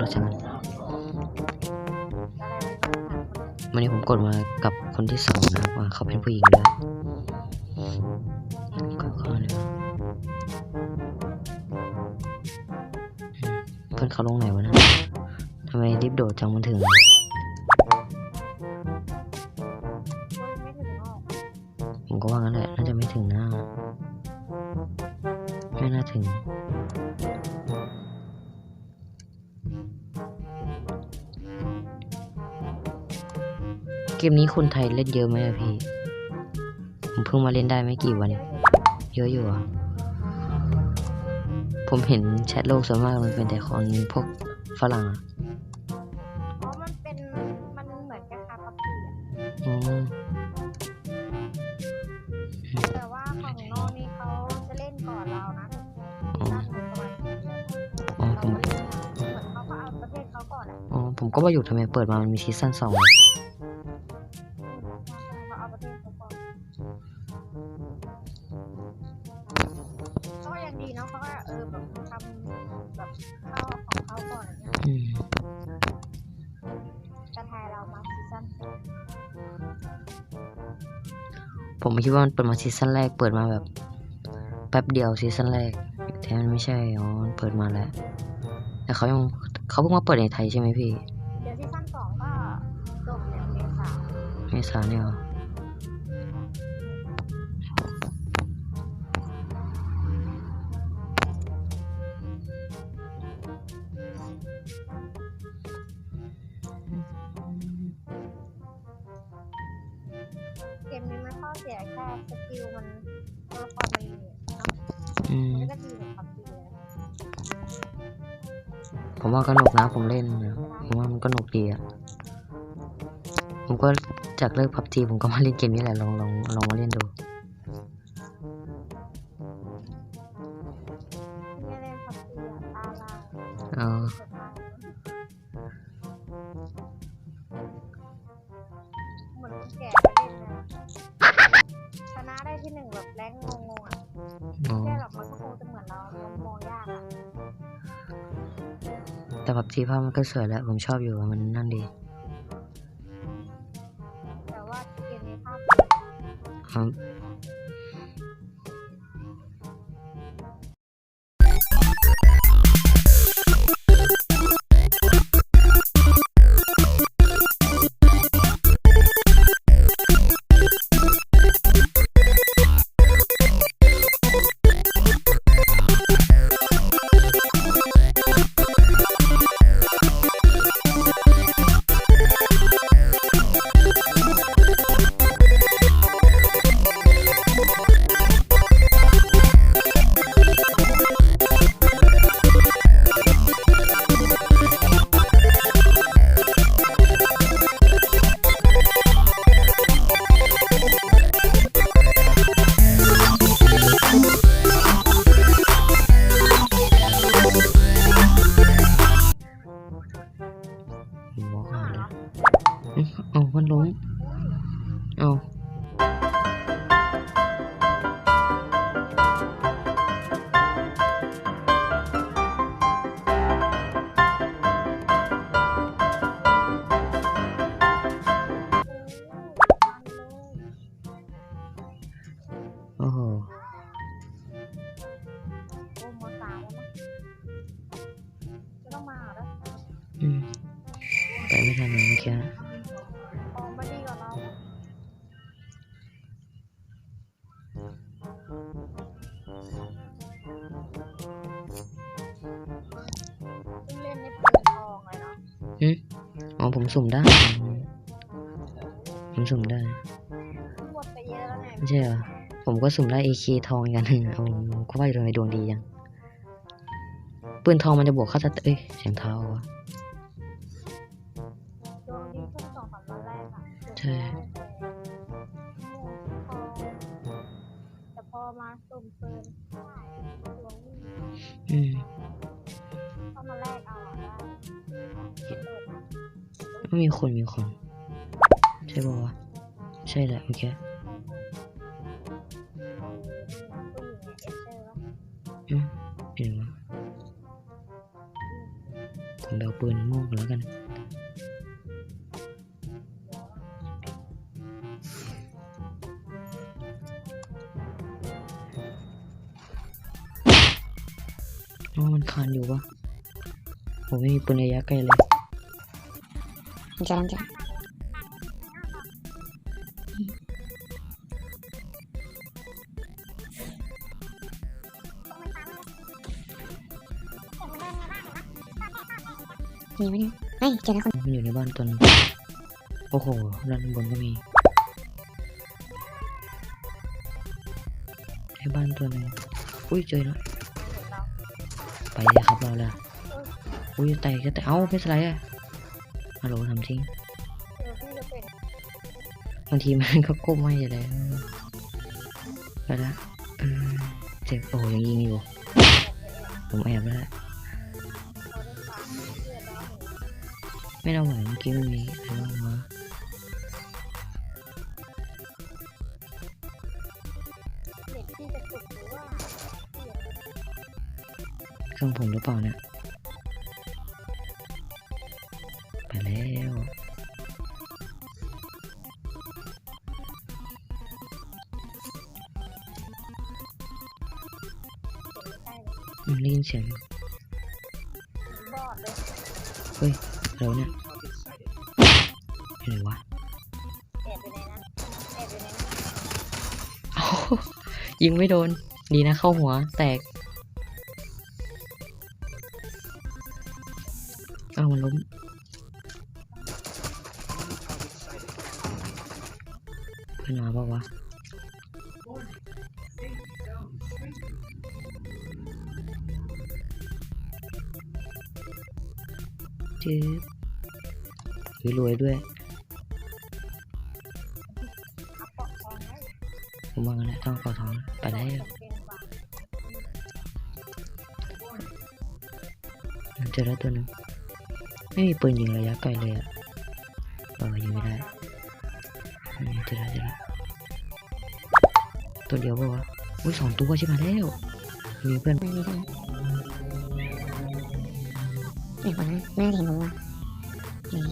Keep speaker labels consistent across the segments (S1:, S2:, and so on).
S1: รถใช่ไหมวันนี้ผมกดมากับคนที่สองนะครับว่าเขาเป็นผู้หญิงด้วยก็เข้าเลยเพื่อนเขาลงไหนวะนะทำไมรีบโดดจังมันถึงผมก็ว่างั้นแหละ น่าจะไม่ถึงน้าไม่น่าถึง กมนี้คนไทยเล่นเยอะไหมอะพี่ ผมเพิ่งมาเล่นได้ไม่กี่วันเยอะอยู่อะ ผมเห็นแชทโลกส่วนมากมันเป็นแต่คนพวกฝรั่งอะ
S2: เพราะมันเป็น มันเหมือนกับคาปับปีอะ
S1: อ๋อ
S2: แต่ว่าของน้องนี่เขาจะเล่นก่อนเรานะ
S1: อ๋อ
S2: ด้านในประมาณนี้
S1: อ๋อ
S2: เรา
S1: ผม
S2: ก็เล่นเหมือนเขาก็เอาประเทศเขาก่อนแหละ
S1: อ๋อ ผมก็ว่าอยู่ทำไมเปิดมามันมีซีซั่นสองอะ ผมไม่คิดว่ามันเปิดมาซีซั่นแรก เปิดมาแบบแป๊บเดียวซีซั่นแรกแต่มันไม่ใช่อ๋อมันเปิดมาแล้ว แต่เขายังเขาเพิ่งมาเปิดในไทยใช่ไหมพี่
S2: เดี๋ยวซีซั่นสองก็จบเนี่ยเมษา
S1: เมษาเนี่ยเหรอ
S2: เสียแค่สกิลมันตัวละครมัน
S1: อืม
S2: มันก็ดีเหมือนพับจีเลย
S1: ผมว่าก็หนุกนะผมเล่นนะผมว่ามันก็หนุกดีอะผมก็จากเลิกพับจีผมก็มาเล่นเกมนี้แหละลองลองลองมาเล่นดู
S2: พับจี
S1: ภาพมันก็สวยแล้วผมชอบอยู่อะมันนั่นดี
S2: แต่ว่าเกมนี้ภาพ
S1: ครับ เอาโอ้โห
S2: โอ้ะ
S1: อ๋อผมสุ่มได้ ผมสุ่มได้
S2: หมดไปเยอะแล้วไง
S1: ไม่ใช่เหรอ ผมก็สุ่มได้ AK ทองอีกอันหนึ่งเอาก็ว่าอยู่ทำไมดวงดียังปืนทองมันจะบวกค่าสเตเอ้ยเสียงเท้าวะ
S2: ดวงดีช่วงสองสามวันแรกอะ
S1: ใช่
S2: ไม่มี
S1: คนมีคนใช่ป่าวะใช่แหละเมื่อ
S2: เออนี่นะผู้หญิงเนี่ยเอสเซอร์วะ
S1: อืมเห็นวะผมเอาปืนม่ก่อนแล้วกันมันคานอยู่ปะผมไม่มีปืนระยะไกลเลย
S3: ผมเจอแล้วผมเจอแล้วมีไหมเนี่ยเฮ้ยเจอแล้วคน
S1: มันอยู่ในบ้านตอนโอ้โหด้านบนก็มีในบ้านตัวหนึงอุ้ยเจอแล้วไปเลยครับเราละอุ้ยไต่ก็แต่เอ้าไม่สไลด์อะ ฮัลโหลทำทิ้ง
S2: เออพี่จะเป็น
S1: บางทีมันก็ก้มไม่อยู่เลยไปละเออเจ็บโอ้ยังยิงอยู่ ผมแอบแล้วละ
S2: เราได้ฟังเพื่อนแล้ว
S1: ไม่เอาไหวเมื่อกี้มันมีอะไรบ้างวะ
S2: เน็ตพี่จะสุดหรือว่าพี่จะเป็น
S1: เครื่องผมหรือเปล่าเนี่ย ไม่
S2: ใช่เลย
S1: อืมได้ยินเสียง
S2: บอดเลย
S1: เราเนี่ยอยู่ไหนวะ
S2: แอบอยู่ในนั้นแอบอยู่ในนั้น
S1: เอ้ายิงไม่โดน ดีนะเข้าหัวแตกเอามันล้มเพื่อนมาบอกว่าวะ จืบวิรวยด้วย
S2: อัพเกาะทองไว้
S1: ผมว่างแหละต้องกอทองไปแล้
S2: เจ
S1: อแล้วตัวนึงไม่มีปืนยิงระยะไกลเลยอะเออยิงไม่ได้เจอแล้วเจอแล้วตัวเดียวปะวะอุ้ยสองตัวใช่ไหมแล้วมีเพื่อน
S3: มันมีเดี๋ยวนะไม่น่าจะเห็นผมว่ะเฮ้ย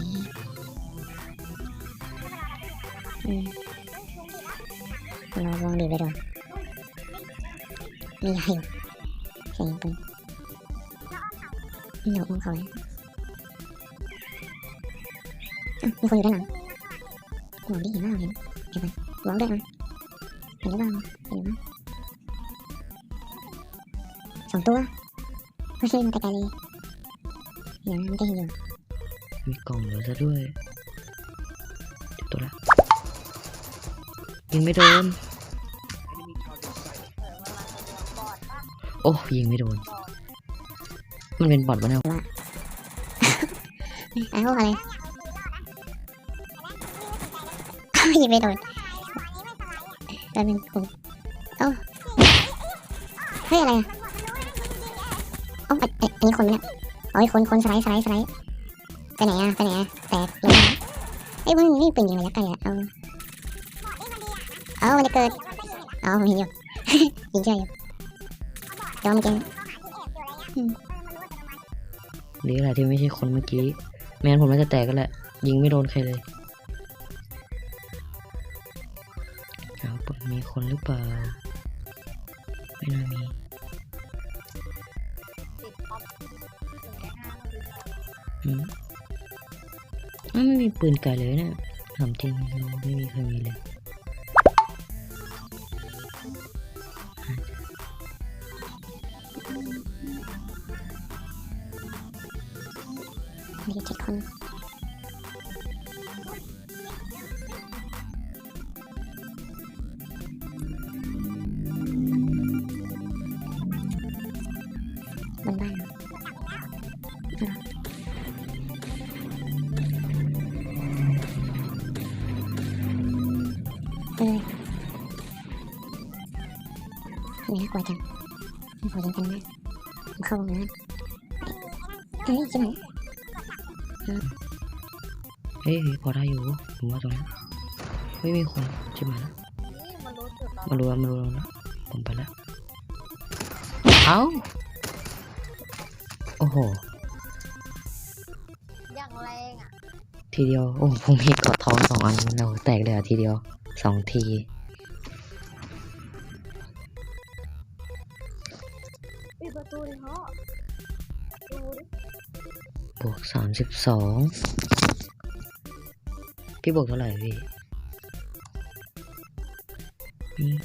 S3: อืมเราวงบีไปโดนมียาอยู่เสียงปืนนี่เราอุ้มเขาเลยมีคนอยู่ด้านหลังหวังดีเห็นว่าเราเห็นเห็นไหมหวังด้วยอะเห็นหรือเปล่าเห็นไหรือเปล่าสองตัวไม่ใช่มาแต่ไกลเลย เดี๋ยวนะมันจะเห็นอยู่
S1: มีกล่องเหลือซะด้วยเจ็บตัวละยิงไม่โดน
S2: เออมันมาตัวเดียวบอดปะ
S1: โอ้ยิงไม่โดน
S2: บอด
S1: มันเป็นบอทวะเนี่ย
S3: ไอ้พวกอะไรยิงไม่โดนแป๊บนึงผมเอ้าเฮ้ยอะไรอะเอ้าไอ้ไอ้อันนี้คนไหมเนี่ย อ๋อไอ้คนคนสไลด์สไลด์สไลด์ไปไหนอะไปไหนอะแตกลงมาไอ้ยมันนี่เป็นยิงระยะไกลอะเอาเอามันจะเกิดเอาผมเห็นอยู่ยิงเชื่ออยู่เดี๋ยวมันเจอ
S1: ดีแหละที่ไม่ใช่คนเมื่อกี้ไม่งั้นผมน่าจะแตกก็แหละ ยิงไม่โดนใครเลยเอาปมีคนหรือเปล่า ไม่น่ามี
S2: ม
S1: อ้าวไม่มีปืนไกลเลยนะถามจริงไม่มีใครมีเลย
S3: มีเจ็ดคน เออทำไมน่ากลัวจังโอ้โหยิงกันมากผมเข้าวงแล้วเฮ้ยใช่ไหม
S1: เฮ้ยพอได้อยู่ผมว่าตรงนั้นไม่มีคนใช่ไหมล่ะ
S2: นี่มันรู้จุดเรา
S1: มารู้แล้วมารู้แล้วนะผมไปแล้วเอ้าโอ้โหทีเดียวโอ้ผมมีเกาะทองสองอันเราแตกเลยอะทีเดียว สองที
S2: ปิดประตูเลยเหรอดูดิ
S1: บวกสามสิบสองพี่บวกเท่าไหร่พี่อืม